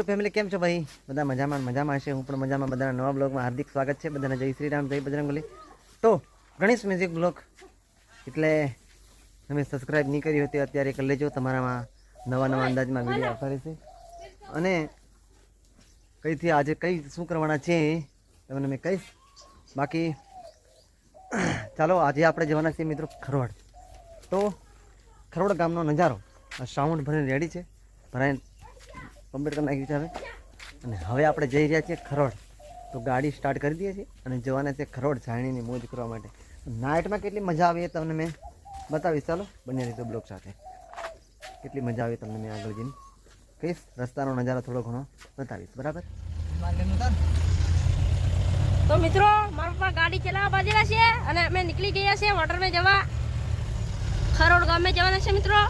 Two family કેમ છો ભાઈ? બધા મજામાં મજામાં હશે? હું પણ મજામાં બધાના નવા બ્લોગમાં હાર્દિક સ્વાગત છે. બધાને જય શ્રી રામ, જય બજરંગલી તો, ગણેશ મ્યુઝિક બ્લોગ. એટલે તમે સબસ્ક્રાઈબ નહીં કરી હોય અત્યારે કરી લેજો. તમારામાં નવા નવા અંદાજમાં વીડિયો આવતા રહેશે. અને કઈથી આજે કઈ શું કરવાના છે તમને મેં કહીશ. બાકી, ચાલો, આજે આપણે જવાના છીએ મિત્રો ખરવડ. તો, ખરવડ ગામનો નજારો. સાઉન્ડ ભરીને રેડી છે. ભરાઈને કમ્પ્લીટ કરી નાખ્યું છે અને હવે આપણે જઈ રહ્યા છીએ ખરોડ. તો ગાડી સ્ટાર્ટ કરી દઈએ છીએ અને જવાના છે ખરોડ જાણીની મોજ કરવા માટે. નાઇટમાં કેટલી મજા આવી એ તમને મેં બતાવીશ. ચાલો બંને રીતે બ્લોક સાથે. કેટલી મજા આવી તમને મેં આગળ જઈને. કહીશ, રસ્તાનો નજારો થોડો ઘણો બતાવીશ. બરાબર? તો મિત્રો, મારા પપ્પા ગાડી ચલાવવા બાજેલા છે અને અમે નીકળી ગયા છે વોટરમાં જવા. ખરોડ ગામે જવાના છે મિત્રો.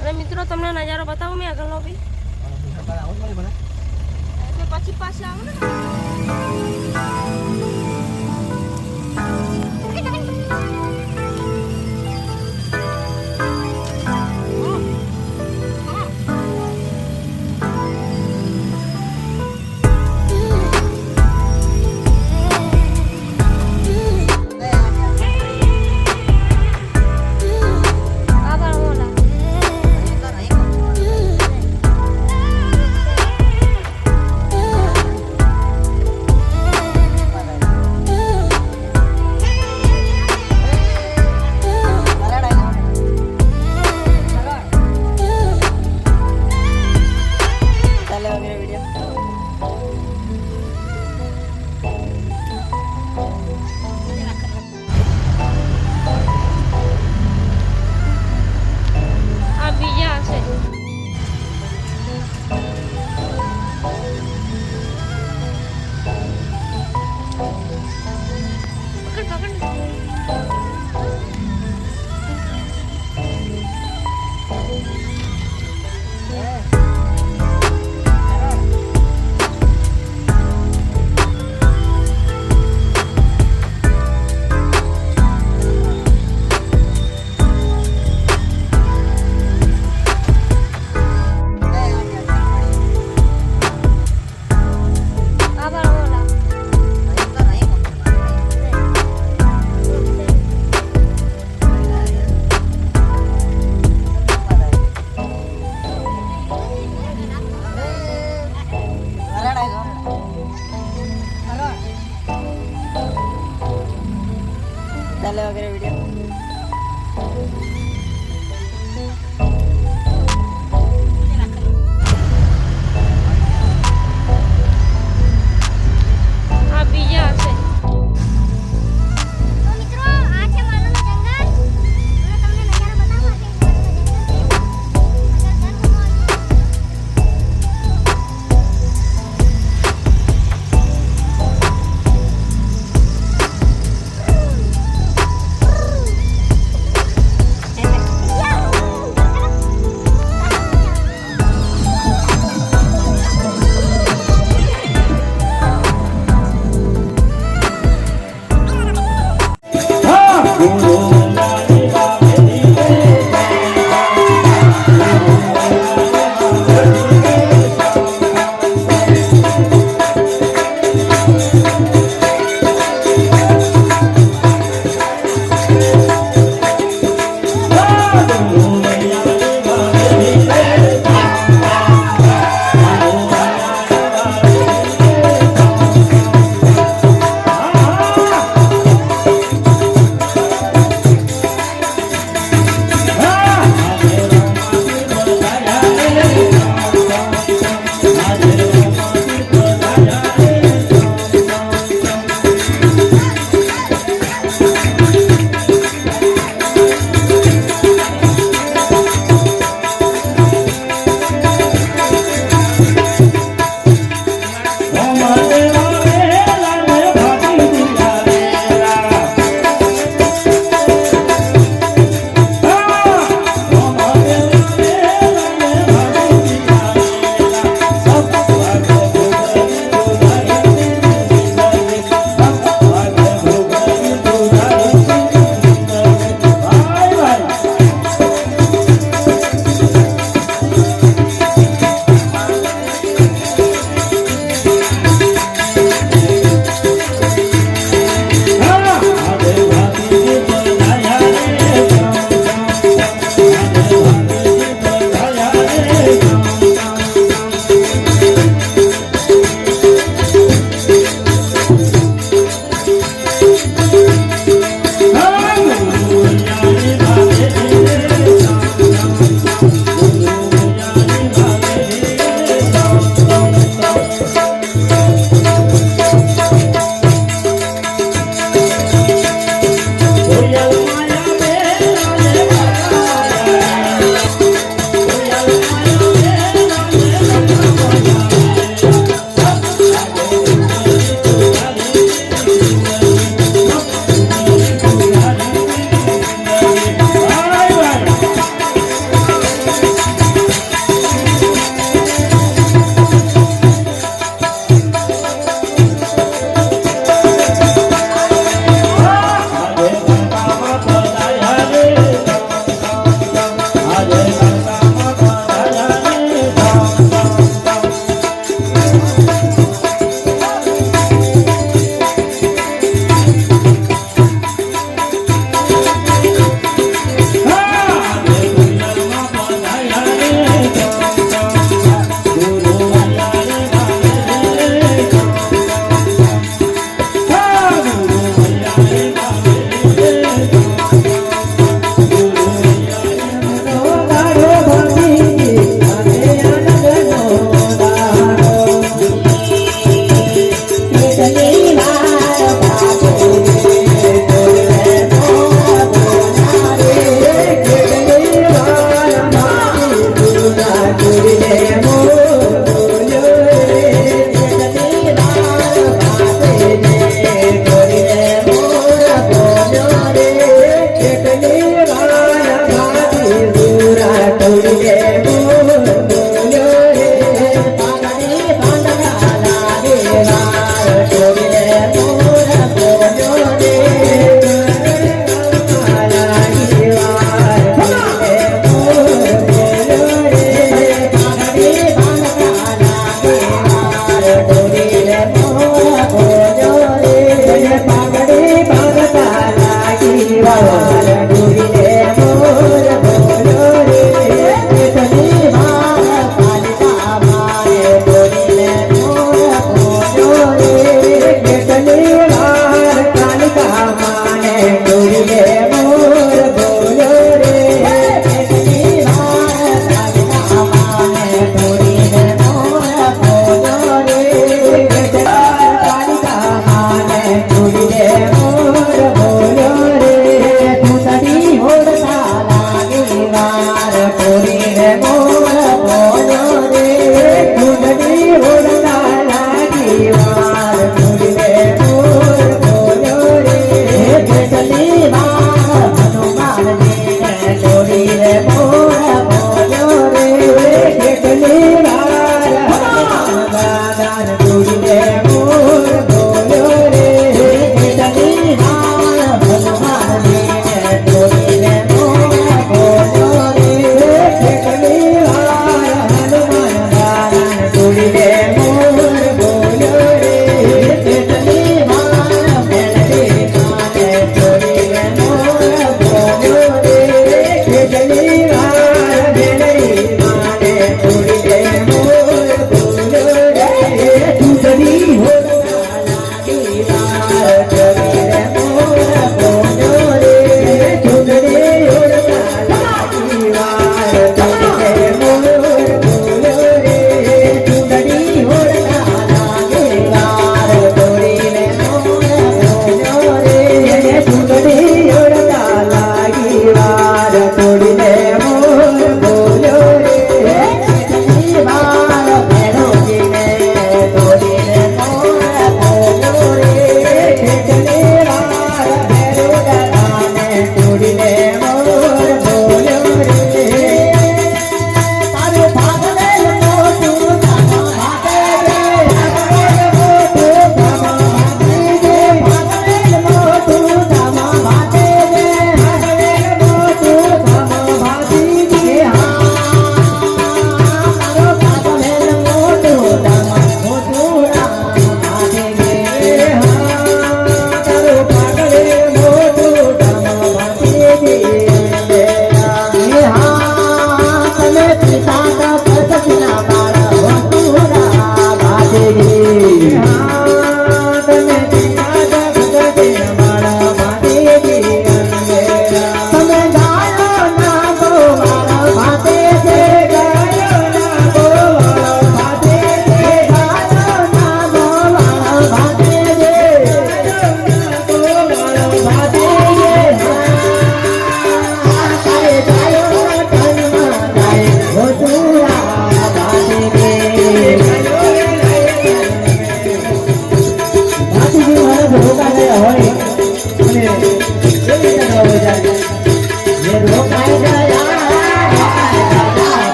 અને મિત્રો તમને નજારો બતાવું મેં આગળનો બી. પછી પાછા આવો ને.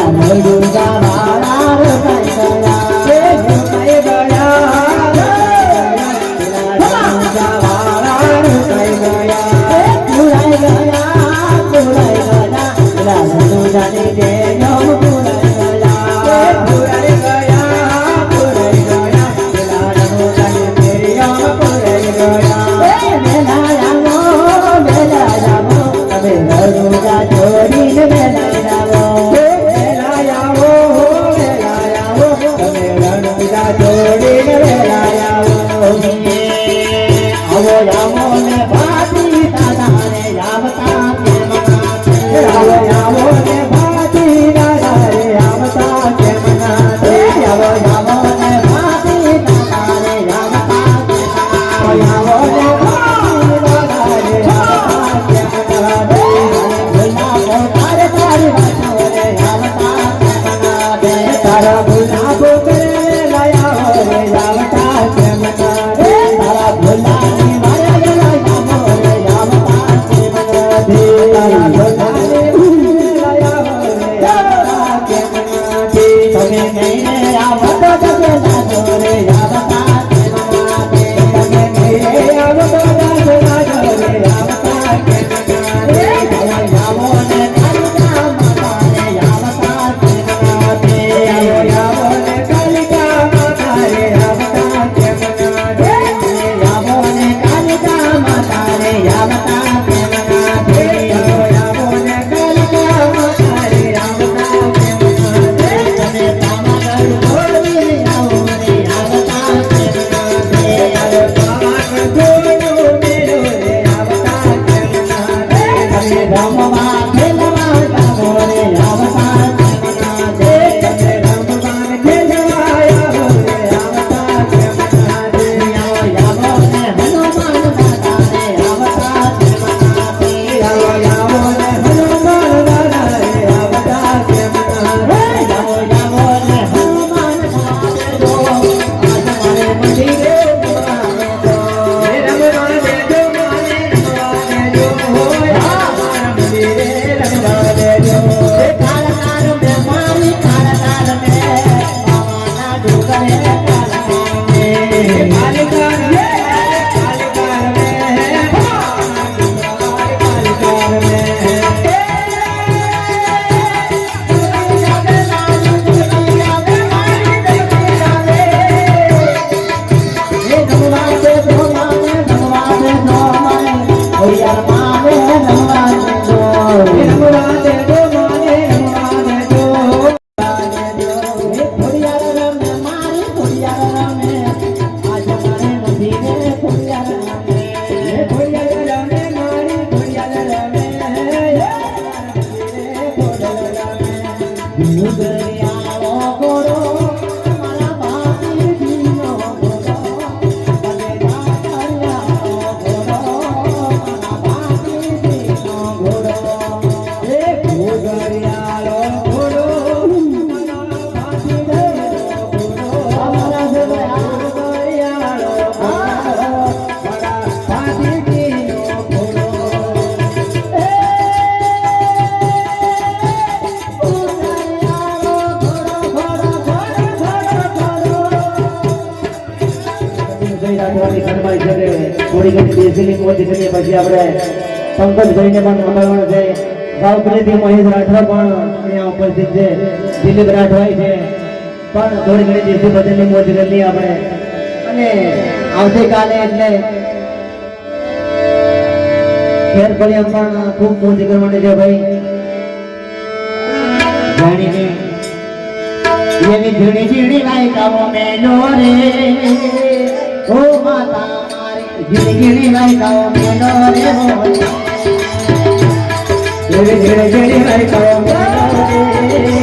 நன்னை குஞ்சாவாராறு Muda જઈને પણ નંબર છે. ભાવપ્રીતિ મહેશ રાઠવા પણ અહીંયા ઉપસ્થિત છે. દિલીપ રાઠવાઈ છે. પણ થોડી ઘણી જેસી પટેલની મોજ કરી આપણે. અને આવતીકાલે એટલે ખેર ફળિયા પણ ખૂબ મોજ કરવાની છે ભાઈ. જાણીને. એવી ઝીણી ઝીણી લાયકાઓ મેલો રે. ઓ માતા મારી. ઝીણી ઝીણી લાયકાઓ મેલો રે. गिड़ गिड़ गिड़ हर कौम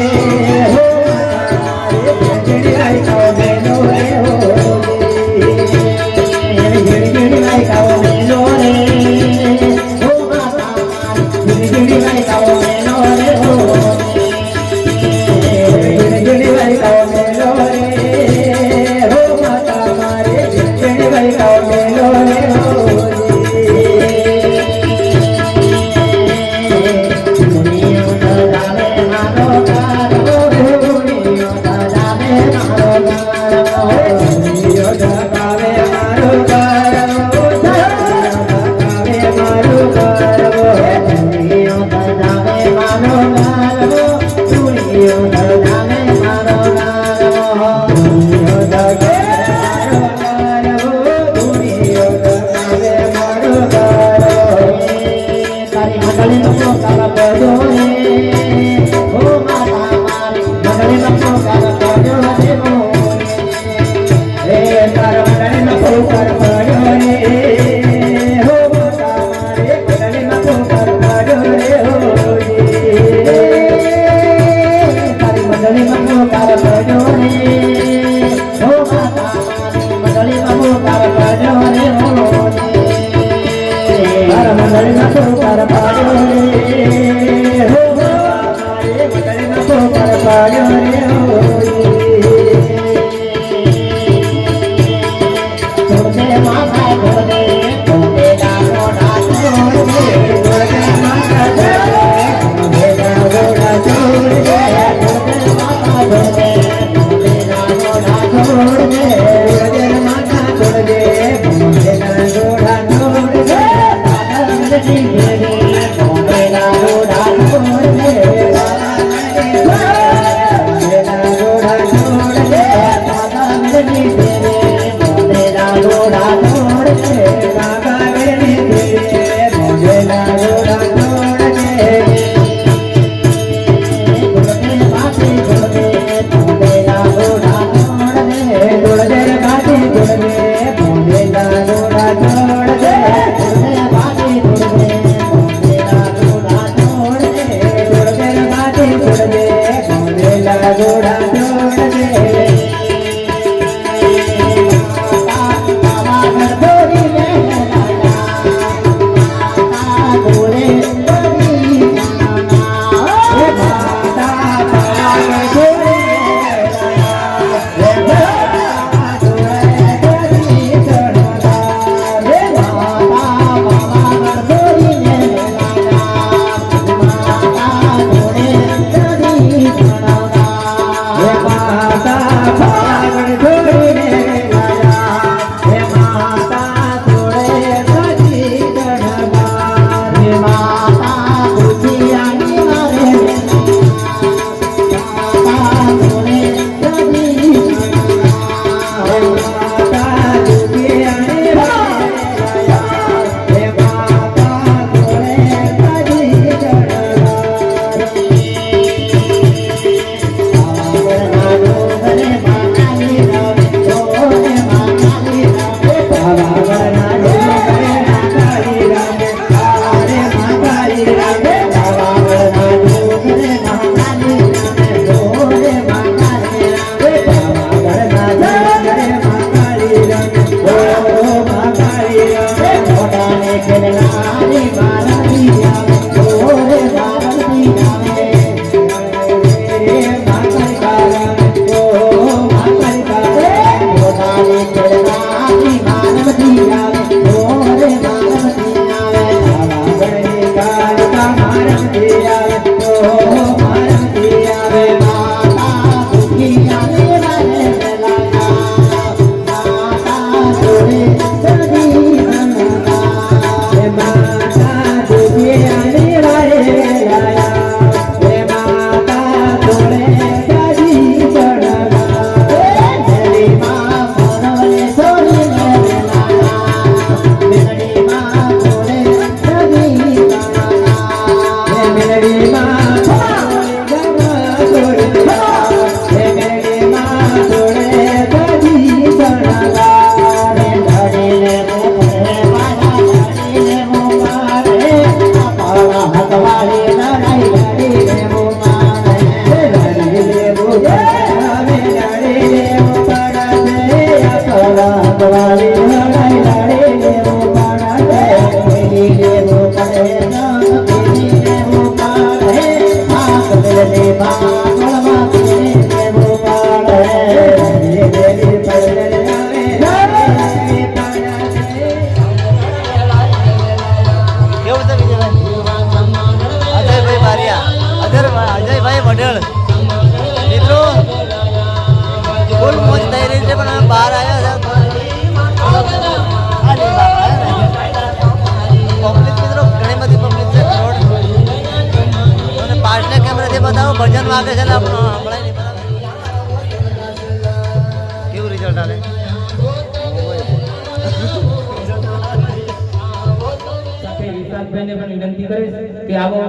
વિશ્વાસભાઈને પણ વિનંતી કરીશ કે આવો.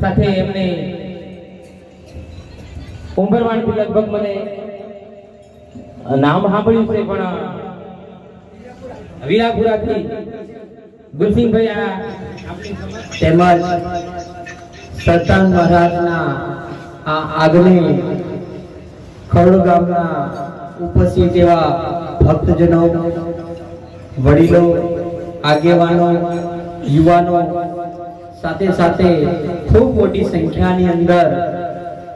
સાથે એમને ઉંબરવાણથી લગભગ મને નામ સાંભળ્યું છે, પણ વીરાપુરાથી ગુલસિંહભાઈ આ તેમજ સતન મહારાજના આ આગને ખરડ ગામના ઉપસ્થિત એવા ભક્તજનો, વડીલો, આગેવાનો યુવાનો સાથે સાથે ખૂબ મોટી સંખ્યાની અંદર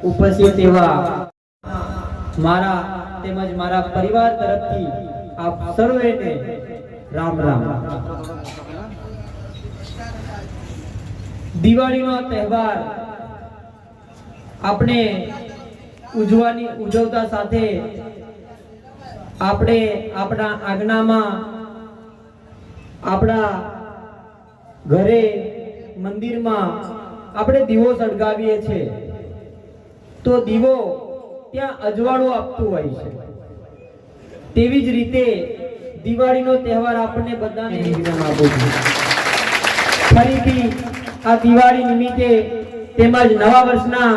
ઉપસ્થિત એવા મારા તેમજ મારા પરિવાર તરફથી આપ સર્વેને રામ રામ. દિવાળીનો તહેવાર આપણે ઉજવાની, ઉજવતા સાથે આપણે આપણા આજ્ઞામાં આપણા ઘરે, મંદિરમાં આપણે દીવો સળગાવીએ છીએ. તો દીવો ત્યાં અજવાળું આપતું હોય છે. તેવી જ રીતે દિવાળીનો તહેવાર આપણને બધાને નિવેદન આપું છું. ફરીથી આ દિવાળી નિમિત્તે તેમજ નવા વર્ષના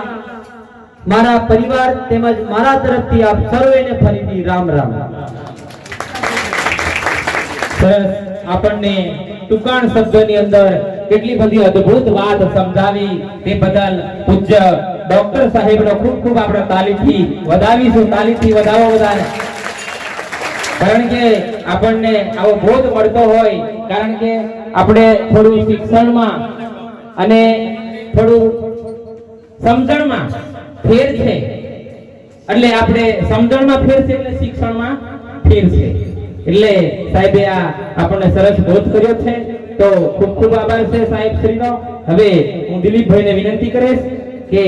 મારા પરિવાર તેમજ મારા તરફથી આપ સર્વેને ફરીથી રામ રામ. સરસ. આપણને ટૂંકાણ શબ્દની અંદર કેટલી બધી અદ્ભુત વાત સમજાવી તે બદલ પૂજ્ય ડોક્ટર સાહેબનો ખૂબ ખૂબ આપણે તાલીમથી વધાવીશું તાલીથી વધાવો વધારે કારણ કે આપણને આવો બોધ મળતો હોય, કારણ કે આપણે થોડું શિક્ષણમાં અને થોડું સમજણમાં ફેર છે. એટલે આપણે સમજણમાં ફેર છે એટલે શિક્ષણમાં ફેર છે. એટલે સાહેબે આ આપણને સરસ બોધ કર્યો છે. તો ખૂબ ખૂબ આભાર છે સાહેબ શ્રીનો. હવે હું દિલીપભાઈને વિનંતી કરીશ કે